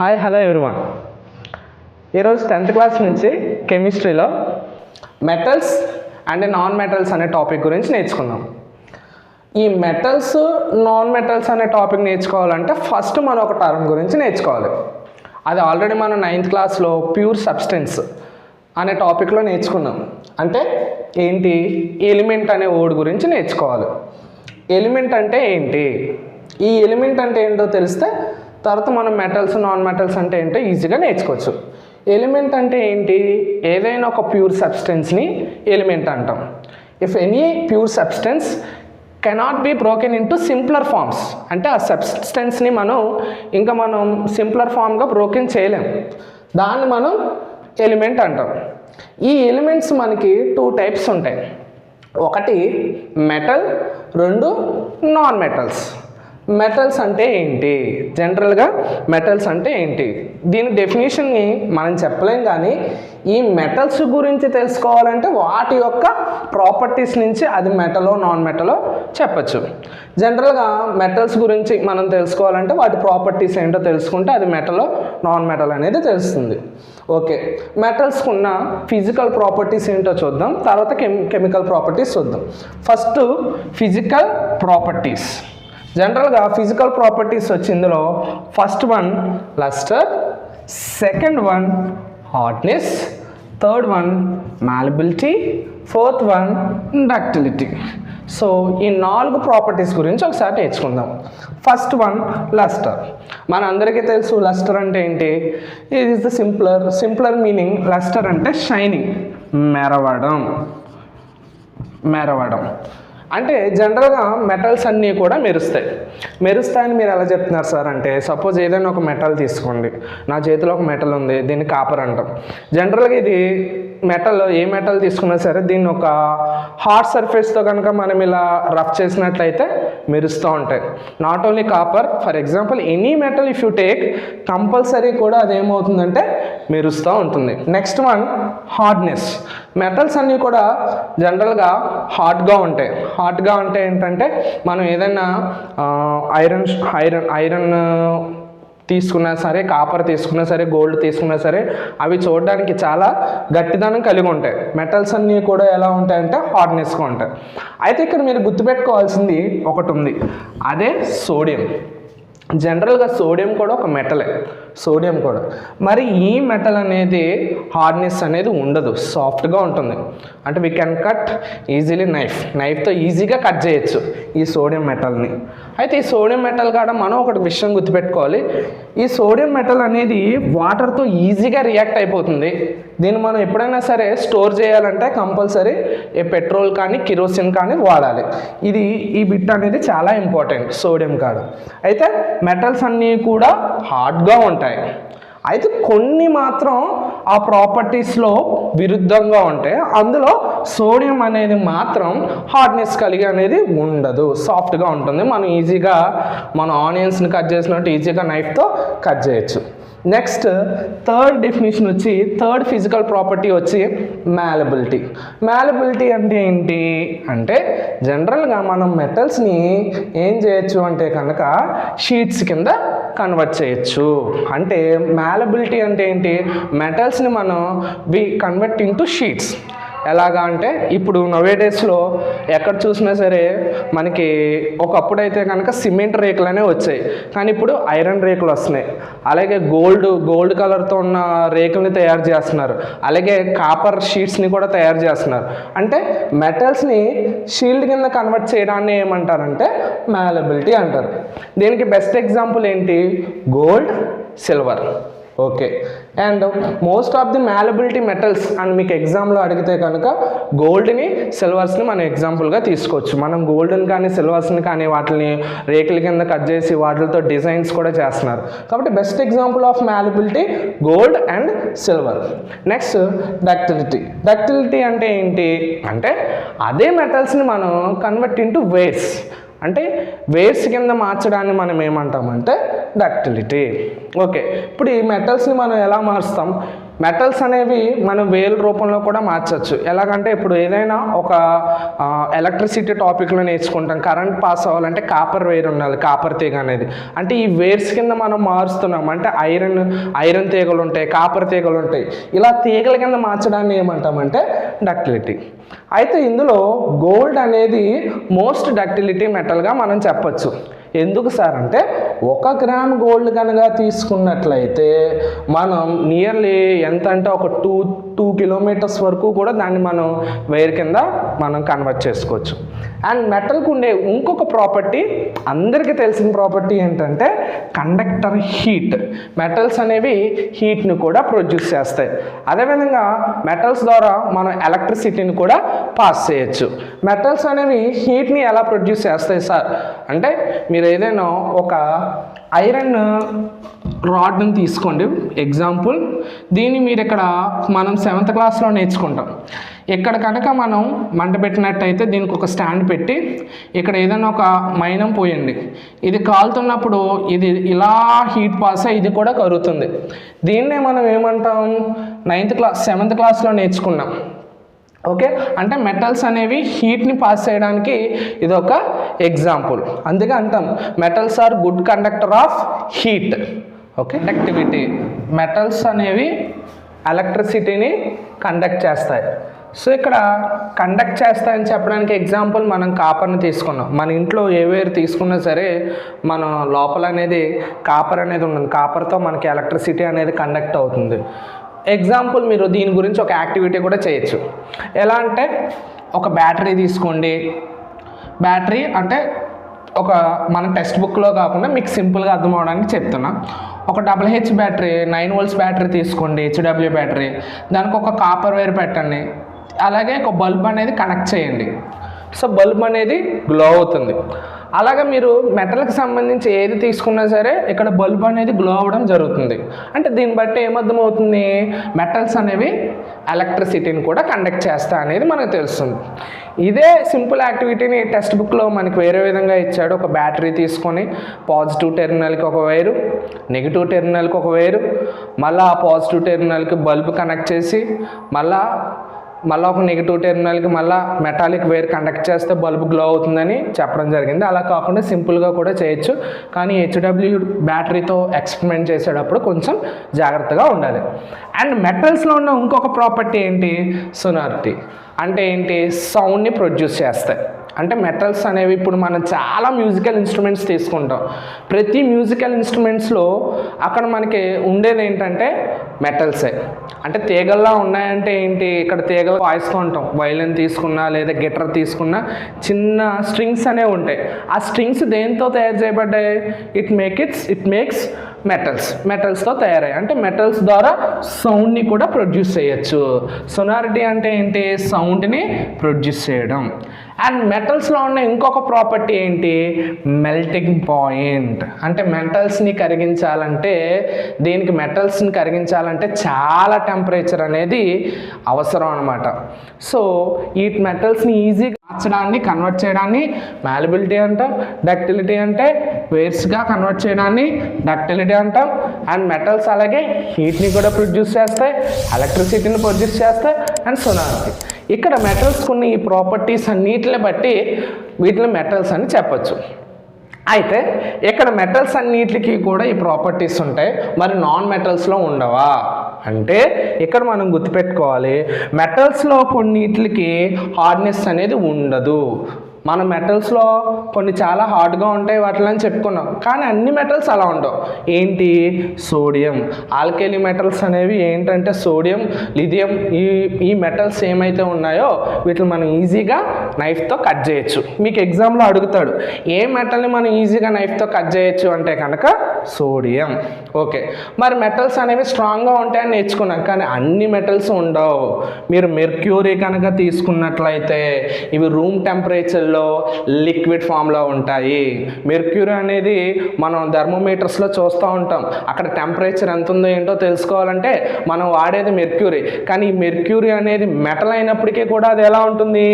Hi hello everyone ఈరోజు tenth class నుంచి కెమిస్ట్రీలో మెటల్స్ అండ్ నాన్ మెటల్స్ అనే టాపిక్ గురించి నేర్చుకుందాం. ఈ మెటల్స్ నాన్ మెటల్స్ అనే టాపిక్ నేర్చుకోవాలంటే ఫస్ట్ మనం ఒక టర్మ్ గురించి నేర్చుకోవాలి. అది ఆల్రెడీ మనం నైన్త్ క్లాస్లో ప్యూర్ సబ్స్టెన్స్ అనే టాపిక్లో నేర్చుకున్నాం. అంటే ఏంటి? ఎలిమెంట్ అనే వర్డ్ గురించి నేర్చుకోవాలి. ఎలిమెంట్ అంటే ఏంటి? ఈ ఎలిమెంట్ అంటే ఏంటో తెలిస్తే తర్వాత మనం మెటల్స్ నాన్ మెటల్స్ అంటే ఏంటో ఈజీగా నేర్చుకోవచ్చు. ఎలిమెంట్ అంటే ఏంటి? ఏదైనా ఒక ప్యూర్ సబ్స్టెన్స్ని ఎలిమెంట్ అంటాం. If any pure substance cannot be broken into simpler forms అంటే ఆ సబ్స్టెన్స్ని మనం ఇంకా మనం సింప్లర్ ఫామ్గా బ్రోకెన్ చేయలేం. దాన్ని మనం ఎలిమెంట్ అంటాం. ఈ ఎలిమెంట్స్ మనకి టూ టైప్స్ ఉంటాయి. ఒకటి మెటల్ రెండు నాన్ మెటల్స్ మెటల్స్ అంటే ఏంటి? జనరల్గా మెటల్స్ అంటే ఏంటి? దీని డెఫినేషన్ని మనం చెప్పలేం కానీ ఈ మెటల్స్ గురించి తెలుసుకోవాలంటే వాటి యొక్క ప్రాపర్టీస్ నుంచి అది మెటలో నాన్ మెటలో చెప్పచ్చు. జనరల్గా మెటల్స్ గురించి మనం తెలుసుకోవాలంటే వాటి ప్రాపర్టీస్ ఏంటో తెలుసుకుంటే అది మెటలో నాన్ మెటల్ అనేది తెలుస్తుంది. ఓకే. మెటల్స్కి ఉన్న ఫిజికల్ ప్రాపర్టీస్ ఏంటో చూద్దాం. తర్వాత కెమికల్ ప్రాపర్టీస్ చూద్దాం. ఫస్ట్ ఫిజికల్ ప్రాపర్టీస్ జనరల్గా ఫిజికల్ ప్రాపర్టీస్ వచ్చి ఇందులో first one lustre second one hardness third one malleability fourth one ductility. So ఈ నాలుగు ప్రాపర్టీస్ గురించి ఒకసారి నేర్చుకుందాం. First one lustre. మన అందరికీ తెలుసు లస్టర్ అంటే ఏంటి? It is the simpler simpler meaning lustre అంటే షైనింగ్ మెరవడం మెరవడం. అంటే జనరల్గా మెటల్స్ అన్నీ కూడా మెరుస్తాయి. మెరుస్తాయని మీరు ఎలా చెప్తున్నారు సార్ అంటే సపోజ్ ఏదైనా ఒక మెటల్ తీసుకోండి. నా చేతిలో ఒక మెటల్ ఉంది దీన్ని కాపర్ అంటాం. జనరల్గా ఇది మెటల్ ఏ మెటల్ తీసుకున్నా సరే దీన్ని ఒక హార్డ్ సర్ఫేస్తో కనుక మనం ఇలా రఫ్ చేసినట్లయితే మెరుస్తూ ఉంటాయి. Not only copper for example any metal if you take compulsory కూడా అదేమవుతుందంటే మెరుస్తూ ఉంటుంది. నెక్స్ట్ వన్ హార్డ్నెస్ మెటల్స్ అన్నీ కూడా జనరల్గా హాట్గా ఉంటాయి. హాట్గా అంటే ఏంటంటే మనం ఏదైనా ఐరన్ ఐరన్ ఐరన్ తీసుకున్నా సరే కాపర్ తీసుకున్నా సరే గోల్డ్ తీసుకున్నా సరే అవి చూడడానికి చాలా గట్టిదనం కలిగి ఉంటాయి. మెటల్స్ అన్నీ కూడా ఎలా ఉంటాయంటే హార్డ్నెస్గా ఉంటాయి. అయితే ఇక్కడ మీరు గుర్తుపెట్టుకోవాల్సింది ఒకటి ఉంది. అదే సోడియం జనరల్గా సోడియం కూడా ఒక మెటలే. సోడియం కూడా. మరి ఈ మెటల్ అనేది హార్డ్నెస్ అనేది ఉండదు. సాఫ్ట్గా ఉంటుంది. అంటే we can cut easily knife నైఫ్తో ఈజీగా కట్ చేయొచ్చు ఈ సోడియం మెటల్ని. అయితే ఈ సోడియం మెటల్ కాడ మనం ఒకటి విషయం గుర్తుపెట్టుకోవాలి. ఈ సోడియం మెటల్ అనేది వాటర్తో ఈజీగా రియాక్ట్ అయిపోతుంది. దీన్ని మనం ఎప్పుడైనా సరే స్టోర్ చేయాలంటే కంపల్సరీ ఏ పెట్రోల్ కానీ కిరోసిన్ కానీ వాడాలి. ఇది ఈ బిట్ అనేది చాలా ఇంపార్టెంట్ సోడియం కాడ. అయితే మెటల్స్ అన్నీ కూడా హార్డ్గా ఉంటాయి. అయితే కొన్ని మాత్రం ఆ ప్రాపర్టీస్లో విరుద్ధంగా ఉంటాయి అందులో సోడియం అనేది మాత్రం హార్డ్నెస్ కలిగి అనేది ఉండదు. సాఫ్ట్గా ఉంటుంది. మనం ఈజీగా మన ఆనియన్స్ని కట్ చేసినట్టు ఈజీగా నైఫ్తో కట్ చేయొచ్చు. నెక్స్ట్ థర్డ్ డెఫినేషన్ వచ్చి థర్డ్ ఫిజికల్ ప్రాపర్టీ వచ్చి మ్యాలబిలిటీ మ్యాలబిలిటీ అంటే ఏంటి? అంటే జనరల్గా మనం మెటల్స్ని ఏం చేయొచ్చు అంటే కనుక షీట్స్ కింద కన్వర్ట్ చేయొచ్చు. అంటే మ్యాలబిలిటీ అంటే ఏంటి? మెటల్స్ని మనం వి కన్వర్ట్ ఇంటూ షీట్స్ ఎలాగా అంటే ఇప్పుడు నవే డేస్లో ఎక్కడ చూసినా సరే మనకి ఒకప్పుడు అయితే కనుక సిమెంట్ రేకులనే వచ్చాయి. కానీ ఇప్పుడు ఐరన్ రేకులు వస్తున్నాయి. అలాగే గోల్డ్ గోల్డ్ కలర్తో ఉన్న రేకుల్ని తయారు చేస్తున్నారు. అలాగే కాపర్ షీట్స్ని కూడా తయారు చేస్తున్నారు. అంటే మెటల్స్ని షీల్డ్ కింద కన్వర్ట్ చేయడాన్ని ఏమంటారంటే మ్యాలబిలిటీ అంటారు. దీనికి బెస్ట్ ఎగ్జాంపుల్ ఏంటి? Gold silver okay. And most of the malleability metals and మీకు ఎగ్జామ్లో అడిగితే కనుక గోల్డ్ని సిల్వర్స్ని మనం ఎగ్జాంపుల్గా తీసుకోవచ్చు. మనం గోల్డ్ని కానీ సిల్వర్స్ని కానీ వాటిని రేకుల కింద కట్ చేసి వాటితో డిజైన్స్ కూడా చేస్తున్నారు. కాబట్టి best example of malleability gold and silver. Next ductility. Ductility అంటే ఏంటి? అంటే అదే మెటల్స్ని మనం కన్వర్ట్ ఇంటూ వేస్ట్ అంటే వేస్ట్ కింద మార్చడాన్ని మనం ఏమంటామంటే డక్టిలిటీ ఓకే ఇప్పుడు ఈ మెటల్స్ని మనం ఎలా మారుస్తాం మెటల్స్ అనేవి మనం వేల రూపంలో కూడా మార్చచ్చు. ఎలాగంటే ఇప్పుడు ఏదైనా ఒక ఎలక్ట్రిసిటీ టాపిక్లో నేర్చుకుంటాం. కరెంట్ పాస్ అవ్వాలంటే కాపర్ వేర్ ఉండాలి కాపర్ తీగ అనేది. అంటే ఈ వేర్స్ కింద మనం మారుస్తున్నాం. అంటే ఐరన్ ఐరన్ తీగలు ఉంటాయి కాపర్ తీగలు ఉంటాయి. ఇలా తీగల కింద మార్చడాన్ని ఏమంటామంటే డక్టిలిటీ అయితే ఇందులో గోల్డ్ అనేది మోస్ట్ డక్టిలిటీ మెటల్గా మనం చెప్పచ్చు. ఎందుకు సార్ అంటే ఒక గ్రామ్ గోల్డ్ కనుక తీసుకున్నట్లయితే మనం నియర్లీ ఎంత అంటే ఒక టూ టూ కిలోమీటర్స్ వరకు కూడా దాన్ని మనం వేరు కింద మనం కన్వర్ట్ చేసుకోవచ్చు. అండ్ మెటల్కి ఉండే ఇంకొక ప్రాపర్టీ అందరికీ తెలిసిన ప్రాపర్టీ ఏంటంటే కండక్టర్ హీట్. మెటల్స్ అనేవి హీట్ని కూడా ప్రొడ్యూస్ చేస్తాయి. అదేవిధంగా మెటల్స్ ద్వారా మనం ఎలక్ట్రిసిటీని కూడా పాస్ చేయొచ్చు. మెటల్స్ అనేవి హీట్ని ఎలా ప్రొడ్యూస్ చేస్తాయి సార్? అంటే మీరు ఏదైనా ఒక ఐరన్ రాడ్ని తీసుకోండి. ఎగ్జాంపుల్ దీన్ని మీరు ఇక్కడ మనం సెవెంత్ క్లాస్లో నేర్చుకుంటాం. ఇక్కడ కనుక మనం మంట పెట్టినట్టయితే దీనికి ఒక స్టాండ్ పెట్టి ఇక్కడ ఏదైనా ఒక మైనం పోయండి. ఇది కాలుతున్నప్పుడు ఇది ఇలా హీట్ పాస్ అయ్యి ఇది కూడా కరుగుతుంది. దీన్నే మనం ఏమంటాం? నైన్త్ క్లాస్ సెవెంత్ క్లాస్లో నేర్చుకున్నాం. ఓకే? అంటే మెటల్స్ అనేవి హీట్ని పాస్ చేయడానికి ఇది ఒక ఎగ్జాంపుల్ అందుకే అంటాం metals are good conductor of heat okay? Conductivity metals అనేవి ఎలక్ట్రిసిటీని కండక్ట్ చేస్తాయి. సో ఇక్కడ కండక్ట్ చేస్తాయని చెప్పడానికి ఎగ్జాంపుల్ మనం కాపర్ని తీసుకున్నాం. మన ఇంట్లో ఏవేరు తీసుకున్నా సరే మన లోపల అనేది కాపర్ అనేది ఉంటుంది కాపర్తో మనకి ఎలక్ట్రిసిటీ అనేది కండక్ట్ అవుతుంది. ఎగ్జాంపుల్ మీరు దీని గురించి ఒక యాక్టివిటీ కూడా చేయొచ్చు. ఎలా అంటే ఒక బ్యాటరీ తీసుకోండి. బ్యాటరీ అంటే ఒక మన టెక్స్ట్ బుక్లో కాకుండా మీకు సింపుల్గా అర్థం అవడానికి చెప్తున్నా. ఒక double H battery nine volts battery తీసుకోండి హెచ్డబ్ల్యూ బ్యాటరీ దానికి ఒక కాపర్ వైర్ పెట్టండి. అలాగే ఒక బల్బ్ అనేది కనెక్ట్ చేయండి. సో బల్బ్ అనేది గ్లో అవుతుంది. అలాగే మీరు మెటల్కి సంబంధించి ఏది తీసుకున్నా సరే ఇక్కడ బల్బ్ అనేది గ్లో అవ్వడం జరుగుతుంది. అంటే దీన్ని బట్టి ఏమర్థమవుతుంది? మెటల్స్ అనేవి ఎలక్ట్రిసిటీని కూడా కండక్ట్ చేస్తా అనేది మనకు తెలుస్తుంది. ఇదే సింపుల్ యాక్టివిటీని టెక్స్ట్ బుక్లో మనకి వేరే విధంగా ఇచ్చాడు. ఒక బ్యాటరీ తీసుకొని పాజిటివ్ టెర్మినల్కి ఒక వైరు నెగిటివ్ టెర్మినల్కి ఒక వైరు మళ్ళీ ఆ పాజిటివ్ టెర్మినల్కి బల్బ్ కనెక్ట్ చేసి మళ్ళీ మళ్ళీ ఒక నెగిటివ్ టెర్మినల్కి మళ్ళీ మెటాలిక్ వేర్ కండక్ట్ చేస్తే బల్బ్ గ్లో అవుతుందని చెప్పడం జరిగింది. అలా కాకుండా సింపుల్గా కూడా చేయొచ్చు. కానీ హెచ్డబ్ల్యూ బ్యాటరీతో ఎక్స్పెరిమెంట్ చేసేటప్పుడు కొంచెం జాగ్రత్తగా ఉండాలి. అండ్ మెటల్స్లో ఉన్న ఇంకొక ప్రాపర్టీ ఏంటి? సొనారిటీ అంటే ఏంటి? సౌండ్ని ప్రొడ్యూస్ చేస్తాయి. అంటే మెటల్స్ అనేవి ఇప్పుడు మనం చాలా మ్యూజికల్ ఇన్స్ట్రుమెంట్స్ తీసుకుంటాం. ప్రతి మ్యూజికల్ ఇన్స్ట్రుమెంట్స్లో అక్కడ మనకి ఉండేది ఏంటంటే మెటల్సే. అంటే తీగల్లా ఉన్నాయంటే ఏంటి? ఇక్కడ తీగలు వాయిస్తూ వైలిన్ తీసుకున్నా లేదా గిటార్ తీసుకున్నా చిన్న స్ట్రింగ్స్ అనేవి ఉంటాయి. ఆ స్ట్రింగ్స్ దేంతో తయారు చేయబడ్డాయి? It make it's it makes metals. మెటల్స్తో తయారయ్యాయి. అంటే మెటల్స్ ద్వారా సౌండ్ని కూడా ప్రొడ్యూస్ చేయొచ్చు. సొనారిటీ అంటే ఏంటి? సౌండ్ని ప్రొడ్యూస్ చేయడం. అండ్ మెటల్స్లో ఉన్న ఇంకొక ప్రాపర్టీ ఏంటి? Melting point. అంటే మెటల్స్ని కరిగించాలంటే దీనికి మెటల్స్ని కరిగించాలంటే చాలా టెంపరేచర్ అనేది అవసరం అనమాట సో ఈ మెటల్స్ని ఈజీగా మార్చడాన్ని కన్వర్ట్ చేయడాన్ని మ్యాలబిలిటీ అంటాం డక్టిలిటీ అంటే వేర్స్గా కన్వర్ట్ చేయడాన్ని డక్టిలిటీ అంటాం. అండ్ మెటల్స్ అలాగే హీట్ని కూడా ప్రొడ్యూస్ చేస్తాయి ఎలక్ట్రిసిటీని ప్రొడ్యూస్ చేస్తాయి అండ్ సొనాలిటీ. ఇక్కడ మెటల్స్ కొన్ని ఈ ప్రాపర్టీస్ అన్నిటిని బట్టి వీటిని మెటల్స్ అని చెప్పచ్చు. అయితే ఇక్కడ మెటల్స్ అన్నిటికీ కూడా ఈ ప్రాపర్టీస్ ఉంటాయి. మరి నాన్ మెటల్స్లో ఉండవా? అంటే ఇక్కడ మనం గుర్తుపెట్టుకోవాలి. మెటల్స్లో కొన్నిటికి హార్డ్నెస్ అనేది ఉండదు. మన మెటల్స్లో కొన్ని చాలా హార్డ్గా ఉంటాయి వాటిని చెప్పుకున్నాం. కానీ అన్ని మెటల్స్ అలా ఉండవు. ఏంటి? సోడియం ఆల్కెలి మెటల్స్ అనేవి ఏంటంటే సోడియం లిథియం ఈ ఈ మెటల్స్ ఏమైతే ఉన్నాయో వీటిని మనం ఈజీగా నైఫ్తో కట్ చేయొచ్చు. మీకు ఎగ్జామ్లో అడుగుతాడు ఏ మెటల్ని మనం ఈజీగా నైఫ్తో కట్ చేయొచ్చు అంటే కనుక సోడియం ఓకే మరి మెటల్స్ అనేవి స్ట్రాంగ్గా ఉంటాయని నేర్చుకున్నాం కానీ అన్ని మెటల్స్ ఉండవు. మీరు మెర్క్యూరీ కనుక తీసుకున్నట్లయితే ఇవి రూమ్ టెంపరేచర్లో లిక్విడ్ ఫామ్లో ఉంటాయి. మెర్క్యూరీ అనేది మనం థర్మోమీటర్స్లో చూస్తూ ఉంటాం. అక్కడ టెంపరేచర్ ఎంత ఉందో ఏంటో తెలుసుకోవాలంటే మనం వాడేది మెర్క్యూరీ కానీ ఈ మెర్క్యూరీ అనేది మెటల్ అయినప్పటికీ కూడా అది ఎలా ఉంటుంది?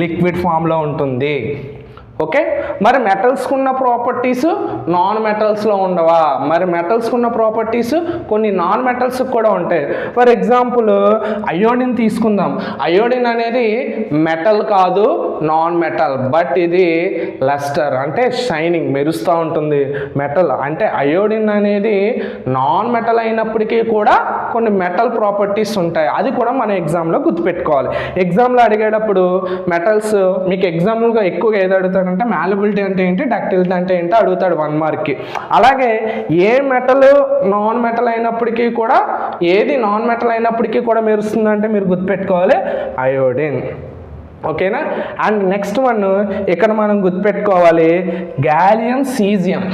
లిక్విడ్ ఫామ్లో ఉంటుంది. ఓకే? మరి మెటల్స్కి ఉన్న ప్రాపర్టీస్ నాన్ మెటల్స్లో ఉండవా? మరి మెటల్స్కి ఉన్న ప్రాపర్టీస్ కొన్ని నాన్ మెటల్స్ కూడా ఉంటాయి. ఫర్ ఎగ్జాంపుల్ అయోడిన్ తీసుకుందాం. అయోడిన్ అనేది మెటల్ కాదు నాన్ మెటల్ బట్ ఇది లస్టర్ అంటే షైనింగ్ మెరుస్తూ ఉంటుంది. మెటల్ అంటే అయోడిన్ అనేది నాన్ మెటల్ అయినప్పటికీ కూడా కొన్ని మెటల్ ప్రాపర్టీస్ ఉంటాయి. అది కూడా మన ఎగ్జామ్లో గుర్తుపెట్టుకోవాలి. ఎగ్జామ్లో అడిగేటప్పుడు మెటల్స్ మీకు ఎగ్జామ్గా ఎక్కువగా ఏది అడుగుతాడంటే మ్యాలబిలిటీ అంటే ఏంటి? డక్టిలిటీ అంటే ఏంటి? అడుగుతాడు వన్ మార్క్కి అలాగే ఏ మెటల్ నాన్ మెటల్ అయినప్పటికీ కూడా ఏది నాన్ మెటల్ అయినప్పటికీ కూడా మెరుస్తుందంటే మీరు గుర్తుపెట్టుకోవాలి అయోడిన్ ఓకేనా? అండ్ నెక్స్ట్ వన్ ఇక్కడ మనం గుర్తుపెట్టుకోవాలి గ్యాలియం సీజియం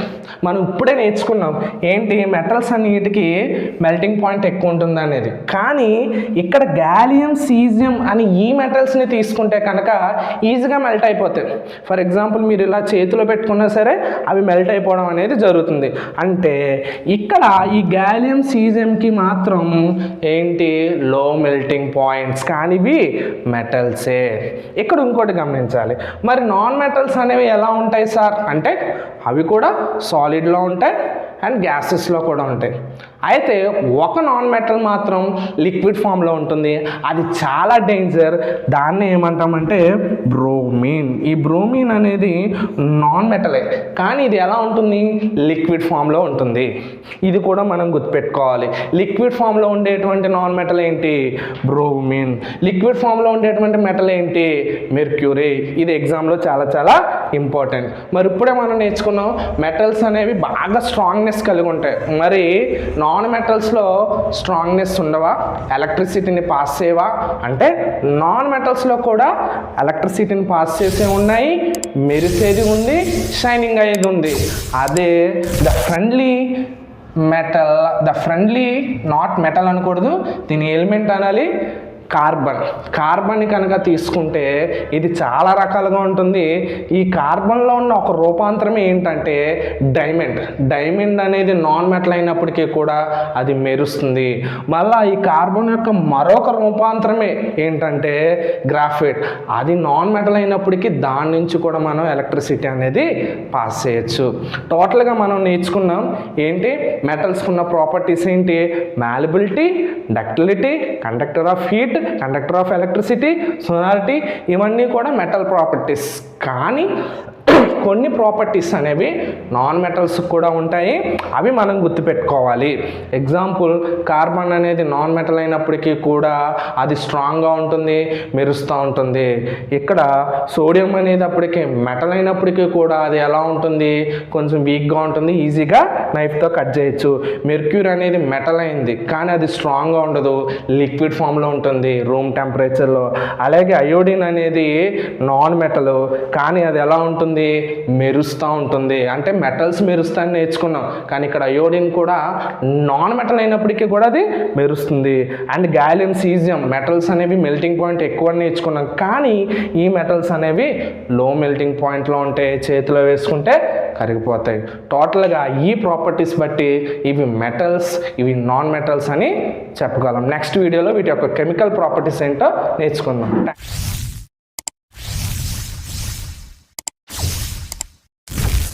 మనం ఇప్పుడే నేర్చుకున్నాం ఏంటి మెటల్స్ అన్నిటికి మెల్టింగ్ పాయింట్ ఎక్కువ ఉంటుంది అనేది. కానీ ఇక్కడ గ్యాలియం సీజియం అని ఈ మెటల్స్ని తీసుకుంటే కనుక ఈజీగా మెల్ట్ అయిపోతాయి. ఫర్ ఎగ్జాంపుల్ మీరు ఇలా చేతిలో పెట్టుకున్నా సరే అవి మెల్ట్ అయిపోవడం అనేది జరుగుతుంది. అంటే ఇక్కడ ఈ గ్యాలియం సీజియంకి మాత్రం ఏంటి? లో మెల్టింగ్ పాయింట్స్ కానివి మెటల్సే ఇక్కడ ఇంకోటి గమనించాలి. మరి నాన్ మెటల్స్ అనేవి ఎలా ఉంటాయి సార్? అంటే అవి కూడా సాలిడ్లో ఉంటాయి అండ్ గ్యాసెస్లో కూడా ఉంటాయి. అయితే ఒక నాన్ మెటల్ మాత్రం లిక్విడ్ ఫామ్లో ఉంటుంది. అది చాలా డేంజర్ దాన్ని ఏమంటామంటే బ్రోమీన్ ఈ బ్రోమీన్ అనేది నాన్ మెటలే కానీ ఇది ఎలా ఉంటుంది? లిక్విడ్ ఫామ్లో ఉంటుంది. ఇది కూడా మనం గుర్తుపెట్టుకోవాలి. లిక్విడ్ ఫామ్లో ఉండేటువంటి నాన్ మెటల్ ఏంటి? బ్రోమీన్ లిక్విడ్ ఫామ్లో ఉండేటువంటి మెటల్ ఏంటి? మెర్క్యూరీ ఇది ఎగ్జామ్లో చాలా చాలా ఇంపార్టెంట్ మరి ఇప్పుడే మనం నేర్చుకున్నాం మెటల్స్ అనేవి బాగా స్ట్రాంగ్నెస్ కలిగి ఉంటాయి. మరి నాన్ మెటల్స్లో స్ట్రాంగ్నెస్ ఉండవా? ఎలక్ట్రిసిటీని పాస్ చేయవా? అంటే నాన్ మెటల్స్లో కూడా ఎలక్ట్రిసిటీని పాస్ చేసే ఉన్నాయి మెరిసేది ఉంది షైనింగ్ అయ్యేది ఉంది. అదే the friendly metal the friendly not metal అనకూడదు దీని ఎలిమెంట్ అనాలి. కార్బన్. కార్బన్ కనుక తీసుకుంటే ఇది చాలా రకాలుగా ఉంటుంది. ఈ కార్బన్లో ఉన్న ఒక రూపాంతరం ఏంటంటే డైమండ్. డైమండ్ అనేది నాన్ మెటల్ అయినప్పటికీ కూడా అది మెరుస్తుంది. మళ్ళా ఈ కార్బన్ యొక్క మరొక రూపాంతరమే ఏంటంటే గ్రాఫైట్. అది నాన్ మెటల్ అయినప్పటికీ దాని నుంచి కూడా మనం ఎలక్ట్రిసిటీ అనేది పాస్ చేయొచ్చు. టోటల్గా మనం నేర్చుకున్నాం ఏంటి? మెటల్స్కి ఉన్న ప్రాపర్టీస్ ఏంటి? Malleability ductility conductor of heat conductor of electricity sonority ఇవన్నీ కూడా మెటల్ ప్రాపర్టీస్ కానీ కొన్ని ప్రాపర్టీస్ అనేవి నాన్ మెటల్స్ కూడా ఉంటాయి. అవి మనం గుర్తుపెట్టుకోవాలి. ఎగ్జాంపుల్ కార్బన్ అనేది నాన్ మెటల్ అయినప్పటికీ కూడా అది స్ట్రాంగ్గా ఉంటుంది మెరుస్తూ ఉంటుంది. ఇక్కడ సోడియం అనేది అప్పటికి మెటల్ అయినప్పటికీ కూడా అది ఎలా ఉంటుంది? కొంచెం వీక్గా ఉంటుంది ఈజీగా నైఫ్తో కట్ చేయొచ్చు. మెర్క్యూర్ అనేది మెటల్ అయింది కానీ అది స్ట్రాంగ్గా ఉండదు. లిక్విడ్ ఫామ్లో ఉంటుంది రూమ్ టెంపరేచర్లో. అలాగే అయోడిన్ అనేది నాన్ మెటల్ కానీ అది ఎలా ఉంటుంది? మెరుస్తూ ఉంటుంది. అంటే మెటల్స్ మెరుస్తాయని నేర్చుకున్నాం. కానీ ఇక్కడ అయోడిన్ కూడా నాన్ మెటల్ అయినప్పటికీ కూడా అది మెరుస్తుంది. అండ్ గాలియం సీజియం మెటల్స్ అనేవి మెల్టింగ్ పాయింట్ ఎక్కువ నేర్చుకున్నాం. కానీ ఈ మెటల్స్ అనేవి లో మెల్టింగ్ పాయింట్లో ఉంటే చేతిలో వేసుకుంటే కరిగిపోతాయి. టోటల్గా ఈ ప్రాపర్టీస్ బట్టి ఇవి మెటల్స్ ఇవి నాన్ మెటల్స్ అని చెప్పగలం. నెక్స్ట్ వీడియోలో వీటి యొక్క కెమికల్ ప్రాపర్టీస్ ఏంటో నేర్చుకుందాం.